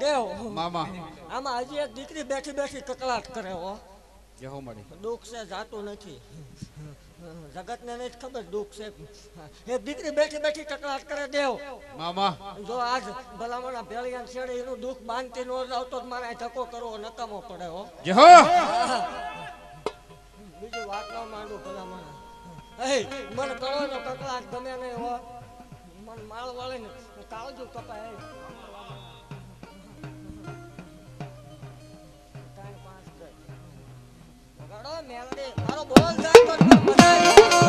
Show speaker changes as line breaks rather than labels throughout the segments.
દેવ
મામા.
આમાં હજી એક દીકરી બેઠી બેઠી કકળાટ કરે હો.
જહો મળી
દુઃખ છે જાતું નથી. જગતને નહીં ખબર દુઃખ છે. એક દીકરી બેઠી બેઠી કકળાટ કરે દેવ
મામા.
જો આજ ભલામણા ભેળિયા છેડે એનું દુઃખ બાંધતી નો આવતો તો મારે ધક્કો કરવો નકામો પડે હો. બીજું વાત ન માંડું ભલામણા. મને કરો ને કકળાટ ગમે નહીં હો. મને માળ વાળે ને કાળજુ કપાય મેલડી મારો બોલ જાય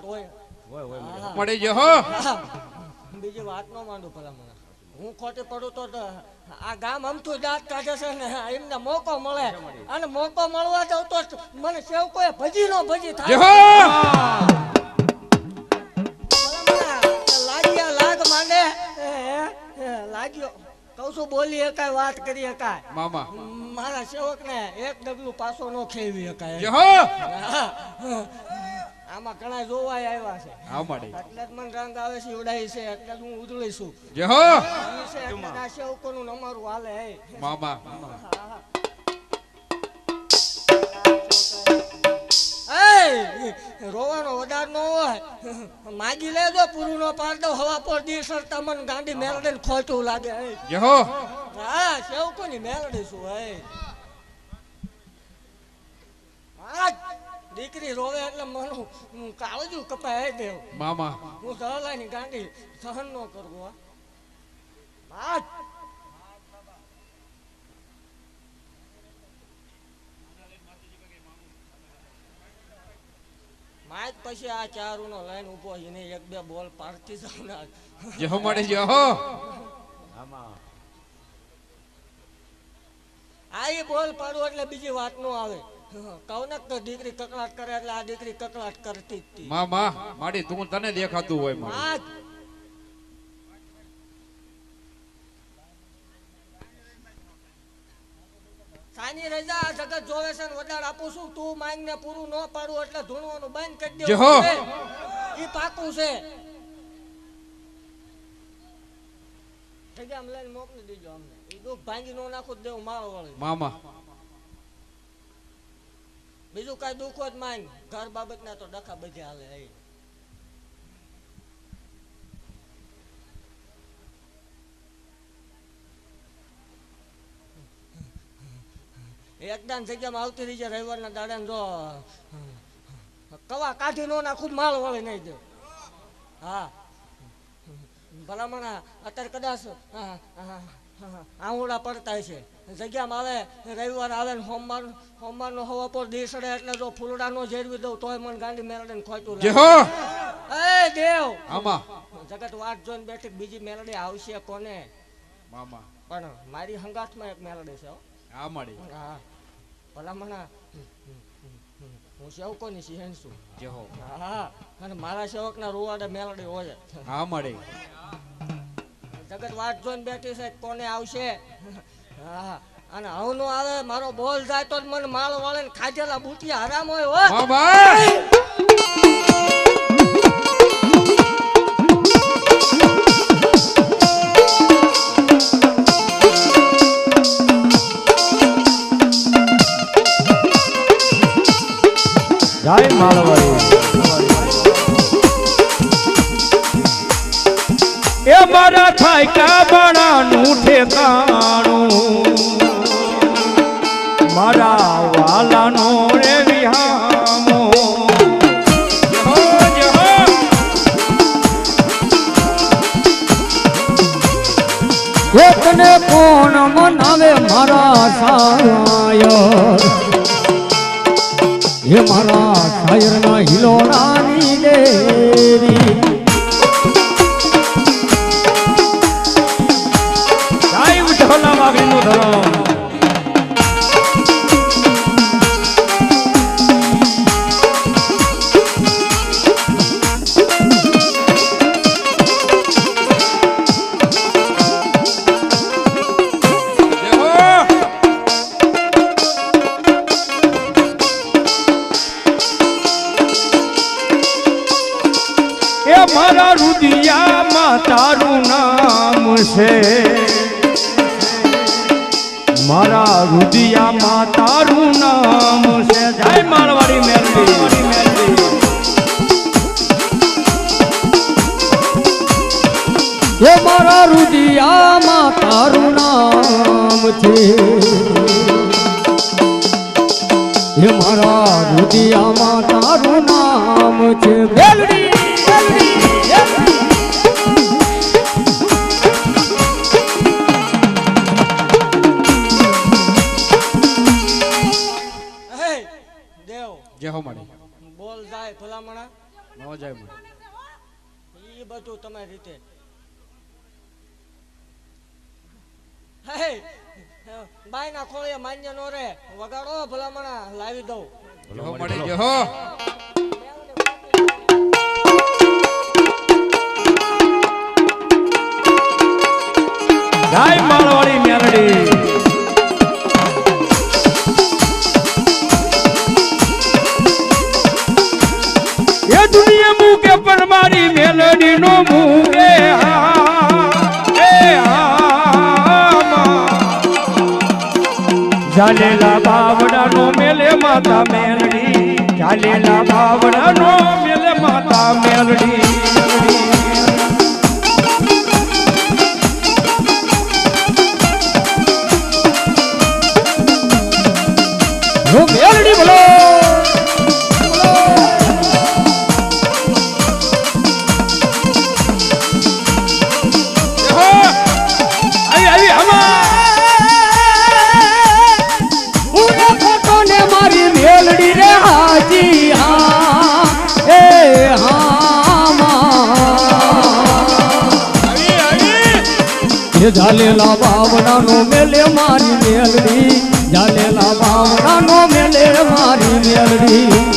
હોય. બીજી વાત નો માંડું ભલામણા હું ખોટી પડું તો આ ગામ અમથું દાંત કાઢે છે ને એમને મોકો મળે. અને મોકો મળવા જાવ તો મને સેવકોએ ભજી નો ભજી થાય. લાગ્યા લાગ માંડે. લાગ્યો. કહું છું બોલી એકાય વાત કરી એકાય
મામા.
મારા સેવક ને એક ડગલું પાછો નો ખેવી એકાય આમાં ઘણા જોવાય આવ્યા છે.
આવ મળી
એટલે જ મને રંગ આવે છે ઉડાય છે એટલે હું ઉજળી છું.
જે
હો! છે એટલે જ આ સેવકોનું નમારું હાલે હે.
મામા
રોવાનો વધાર ન હોય. માગી લેજો પૂરું નો પારદો હવા પર દિવસર સરતા મને ગાંડી મેલડે ખોટું લાગે હે.
હો!
હા સેવકોની મેલડી છું હે. આજ દીકરી રોવે એટલે મનું કાળજું કપાય દેવ
મામા.
હું સહલાની ગાંડી સહન ન કરવો હો. આજ માય પછી આ ચારુ નો લાઈન ઊભો એને એક બે બોલ પાડતી જાઉં ને.
જહો મળી આમાં
આ એ બોલ પાડો એટલે બીજી વાત નો આવે. કહું ને કે દીકરી કકળાટ કરે એટલે આ દીકરી કકળાટ કરતી જ હતી
મામા માડી તું તને દેખાતું હોય મારું.
સાની રજા જગત જોવે છે ને વધારે આપું છું. તું માંગ ને પૂરું ન પાડું એટલે ધૂણવાનું બંધ કરી દે ઈ પાકું છે. મોકલી દેજો અમને. ઈ દુઃખ ભાંગી નો નાખું દેવું મારો વળી.
મામા
બીજું કાંઈ દુઃખ જ માંગ ઘર બાબતના તો ડખા બધે હાલે એ એકદમ જગ્યામાં આવતી રહી જાય રવિવારના દાડાને જો કવા કાઢી નો નાખું તો માલ વળે નહીં દે હા ભલામણા અત્યારે કદાચ આંગુડા પડતા છે જગ્યામાં આવે રવિવાર આવે ને સોમવાર સોમવારનો હવા પર દીસડે એટલે જો ફૂલડાનો જેરવી દઉં તોય મને ગાંડી મેલડીને ખોટું લાગે. એ દેવ!
આમાં?
જગત વાટ જોઈને બેઠી બીજી મેલડી આવશે કોને?
મામા.
પણ મારી હંગાતમાં એક મેલડી છે હા.
મળી
હા. ભલામણા હું સેવકોની સિંહણ છું.
જહો
હા. અને મારા સેવકના રૂવાડે મેલડી હોય.
આ મળી
જગત વાટ જોઈને બેઠી છે કોને આવશે? હા અને હું નો આવે મારો બોલ જાય તો મને માળ વાળે ને ખાધેલા બુટિયા હરામ હોય હો.
ભાઈ.
જય માળવાડી એ મારા થાયકા બળાનું ઠેકાણું. મારા વાલાનો રે વિહામો. એકને કોણ મનાવે મારા સાયો? હે મારા શાયરના હિલોણાની દેરી એ મારા રુદિયામાં તારું નામ છે. મારા રુદિયામાં તારું નામ છે. જય મારવાડી મેલડી હે મારા રુદિયામાં તારું નામ છે. હે મારા રુદિયામાં તારું નામ છે. મેલડી મેલડી.
જાય
ભલામણા?
ન જાય મને.
એ બધું તમારી રીતે. હે બાયના ખોળે માન્ય નો રે વગાડો ભલામણા લાવી દઉં.
હો. માડી જય હો
મૂકે પણ મારી મેલડી નો મૂકે હા એ ઝાલેલા બાવડા નો મેલે મારી મેલડી. ઝાલેલા બાવડા નો મેલે મારી મેલડી.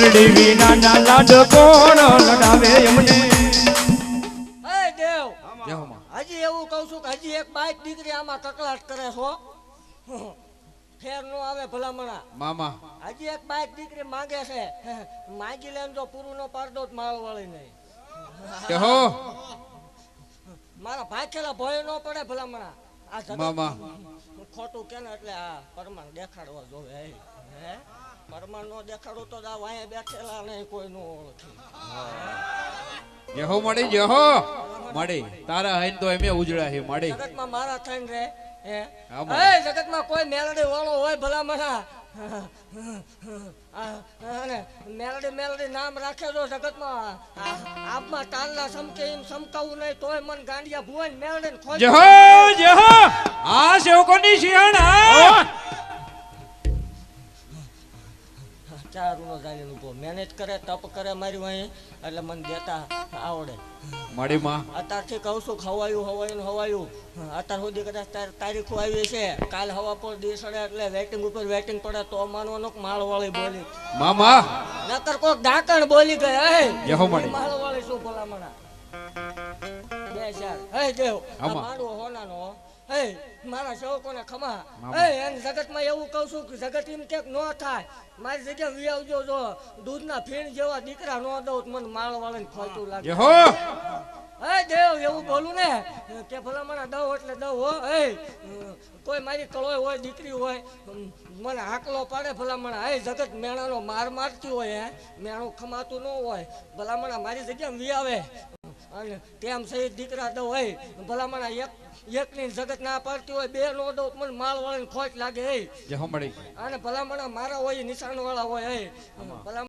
મેલડી વિનાના લાડ કોણ લડાવે એમને?
હજી એવું કહું છું કે હજી એક બાઈક દીકરી આમાં કકલાટ કરે છો ફેર નો આવે ભલામણા.
મામા.
હજી એક બાઈક દીકરી માંગે છે. માંગી લેન જો પૂરું નો પાડો જ માળ વાળી નહીં.
જય હો?
મારા ભાખેલા ભય નો પડે ભલામણા. આ
મામા.
ખોટું કે ને એટલે આ પરમાણ દેખાડવા જોવે. હે? હે પરમાણ નો દેખાડું તો આ વાંહે બેઠેલા નહીં કોઈ નો ઓળખી
જય હો માડી જય તારા હૈન તો એમે ઉજળા હે મળી.
જગતમાં મારા થઈન રે હે? એ જગતમાં કોઈ મેલડી વાળો હોય ભલામણા આ, મેલડી મેલડી નામ રાખે તો જગતમાં. આ, આપમાં તાલના સમકે એમ સમકાવું નહીં તોય મન ગાંડિયા ભુવન મેલડી ખોજ.
જય હો જય હો આ સેવકોની શિયાણા
ચારું નો ઊભો મહેનત કરે તપ કરે મારી વાંહે એટલે મને દેતા આવડે.
માડી માં?
અત્યારથી કહું છું ખવાયું હવાયું હવાયું. અત્યાર સુધી કદાચ તારીખો આવી છે કાલ હવા પર દિવસ એટલે વેટિંગ ઉપર વેટિંગ પડે તો માનવાનું કે માળ વાળી બોલી.
મામા!
નકર કોક ડાકણ બોલી ગયા હે?
જય
માળ વાળી શું ભલામણા? બે ચાર. હે દેવ આ
આમાં.
મારું સેવકોને ખમા. હે એને જગતમાં એવું કહું છું કે જગત એમ ક્યાંક ન થાય. મારી જગ્યા વી આવજો જો દૂધના ફીણ જેવા દીકરા ન દઉં મને માળ વાળીને ખોટું લાગે એ દેવ એવું બોલું ને કે ભલામણ દવ એટલે દવ હો. એ કોઈ મારી કળોય હોય દીકરી હોય મને હાકલો પાડે ભલામણ એ જગત મેણાનો માર મારતી હોય હે. મેણું ખમાતું ન હોય. ભલામણ મારી જગ્યાએ વી આવે. અને તેમ સહિત દીકરા દો હોય. ભલામણ એક એકની જગત ના પાડતી હોય બે નો દઉં મને માલ વાળાને ખોટ લાગે અને ભલામણ મારા હોય નિશાન વાળા હોય ભલામણ